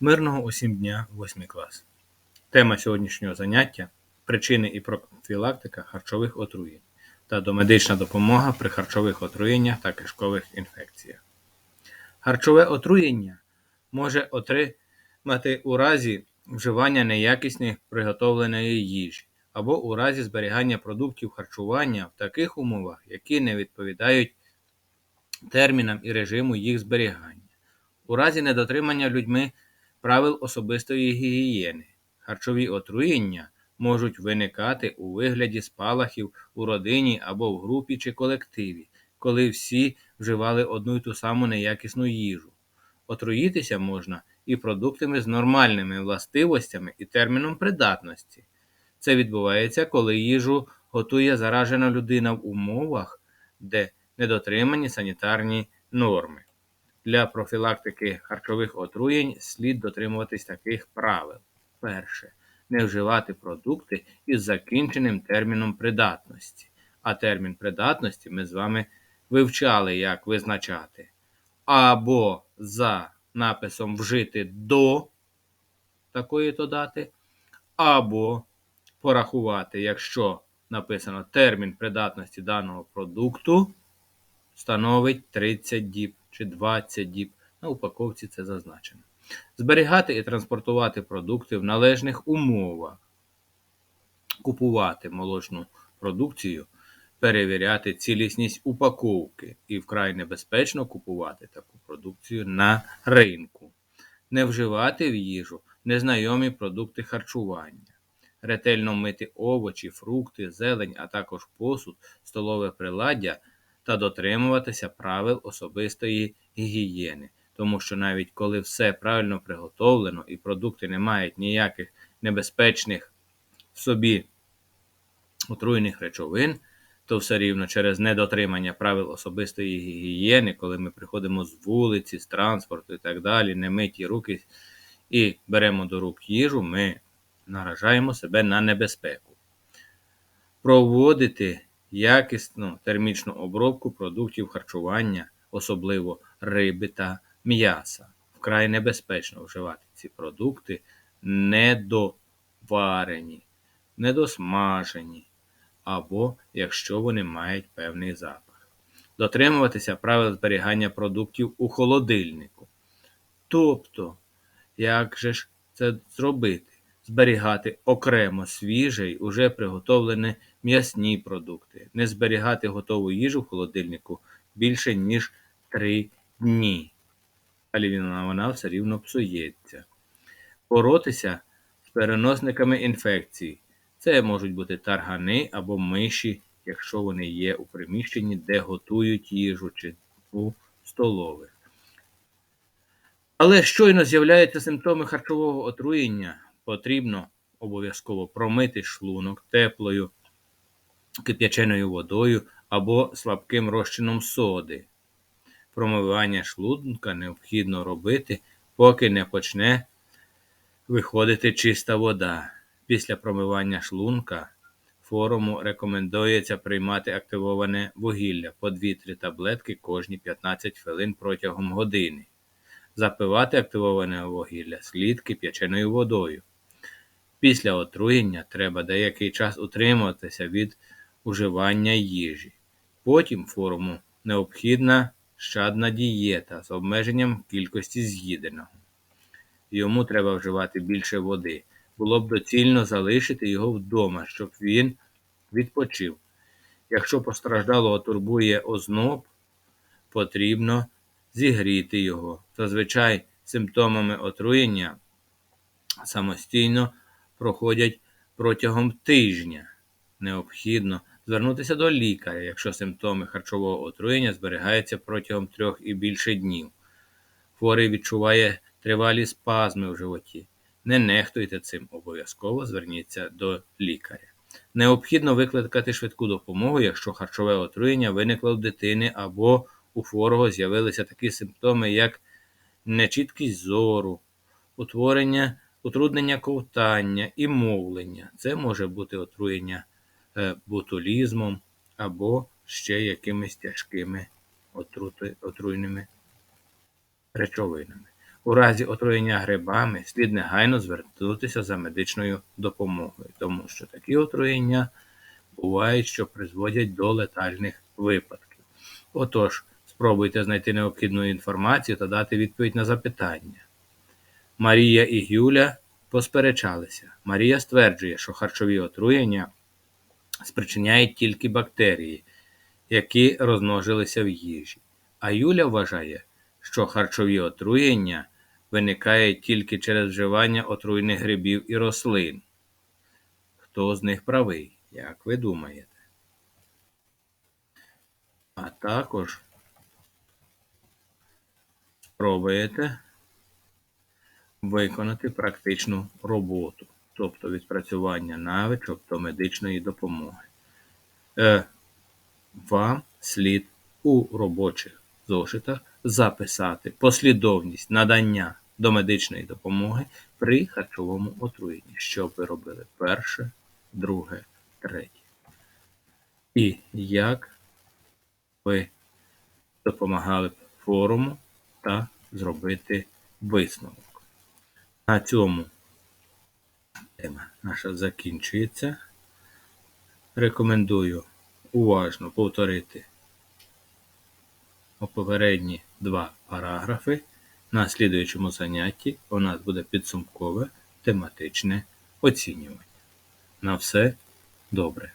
Мирного усім дня, 8 клас. Тема сьогоднішнього заняття причини і профілактика харчових отруєнь та домедична допомога при харчових отруєннях та кишкових інфекціях. Харчове отруєння може отримати у разі вживання неякісної приготовленої їжі або у разі зберігання продуктів харчування в таких умовах, які не відповідають термінам і режиму їх зберігання. У разі недотримання людьми правил особистої гігієни. Харчові отруєння можуть виникати у вигляді спалахів у родині або в групі чи колективі, коли всі вживали одну й ту саму неякісну їжу. Отруїтися можна і продуктами з нормальними властивостями і терміном придатності. Це відбувається, коли їжу готує заражена людина в умовах, де недотримані санітарні норми. Для профілактики харчових отруєнь слід дотримуватись таких правил. Перше. Не вживати продукти із закінченим терміном придатності. А термін придатності ми з вами вивчали, як визначати. Або за написом вжити до такої то дати, або порахувати, якщо написано термін придатності даного продукту, становить 30 діб чи 20 діб. На упаковці це зазначено. Зберігати і транспортувати продукти в належних умовах, купувати молочну продукцію, перевіряти цілісність упаковки і вкрай небезпечно купувати таку продукцію на ринку, не вживати в їжу незнайомі продукти харчування, ретельно мити овочі, фрукти, зелень, а також посуд, столове приладдя та дотримуватися правил особистої гігієни. Тому що навіть коли все правильно приготовлено і продукти не мають ніяких небезпечних в собі отруєних речовин, то все рівно через недотримання правил особистої гігієни, коли ми приходимо з вулиці, з транспорту і так далі, не миті руки і беремо до рук їжу, ми наражаємо себе на небезпеку. Проводити якісну термічну обробку продуктів харчування, особливо риби та м'яса. Вкрай небезпечно вживати ці продукти недоварені, недосмажені, або якщо вони мають певний запах. Дотримуватися правил зберігання продуктів у холодильнику. Тобто, як же ж це зробити? Зберігати окремо свіже й уже приготовлені м'ясні продукти, не зберігати готову їжу в холодильнику більше, ніж 3 дні але вона все рівно псується. Боротися з переносниками інфекцій. Це можуть бути таргани або миші, якщо вони є у приміщенні, де готують їжу чи у столових. Але щойно з'являються симптоми харчового отруєння, потрібно обов'язково промити шлунок теплою кип'яченою водою або слабким розчином соди. Промивання шлунка необхідно робити, поки не почне виходити чиста вода. Після промивання шлунка форуму рекомендується приймати активоване вугілля по 2-3 таблетки кожні 15 хвилин протягом години. Запивати активоване вугілля слід кип'яченою водою. Після отруєння треба деякий час утримуватися від уживання їжі. Потім форму необхідна щадна дієта з обмеженням кількості з'їденого. Йому треба вживати більше води. Було б доцільно залишити його вдома, щоб він відпочив. Якщо постраждалого турбує озноб, потрібно зігріти його. Зазвичай симптомами отруєння самостійно проходять протягом тижня. Необхідно звернутися до лікаря, якщо симптоми харчового отруєння зберігаються протягом трьох і більше днів. Хворий відчуває тривалі спазми в животі. Не нехтуйте цим, обов'язково зверніться до лікаря. Необхідно викликати швидку допомогу, якщо харчове отруєння виникло у дитини або у хворого з'явилися такі симптоми, як нечіткість зору, утворення, утруднення ковтання і мовлення. Це може бути отруєння ботулізмом або ще якимись тяжкими отрути, отруйними речовинами. У разі отруєння грибами слід негайно звернутися за медичною допомогою, тому що такі отруєння бувають, що призводять до летальних випадків. Отож, спробуйте знайти необхідну інформацію та дати відповідь на запитання. Марія і Юля посперечалися. Марія стверджує, що харчові отруєння спричиняють тільки бактерії, які розмножилися в їжі. А Юля вважає, що харчові отруєння виникають тільки через вживання отруйних грибів і рослин. Хто з них правий, як ви думаєте? А також спробуєте виконати практичну роботу, тобто відпрацювання навичок до медичної допомоги. Е, вам слід у робочих зошитах записати послідовність надання до медичної допомоги при харчовому отруєнні, що ви робили перше, друге, третє. І як ви допомагали форуму та зробити висновок. На цьому тема наша закінчується. Рекомендую уважно повторити попередні два параграфи. На слідуючому занятті у нас буде підсумкове тематичне оцінювання. На все добре.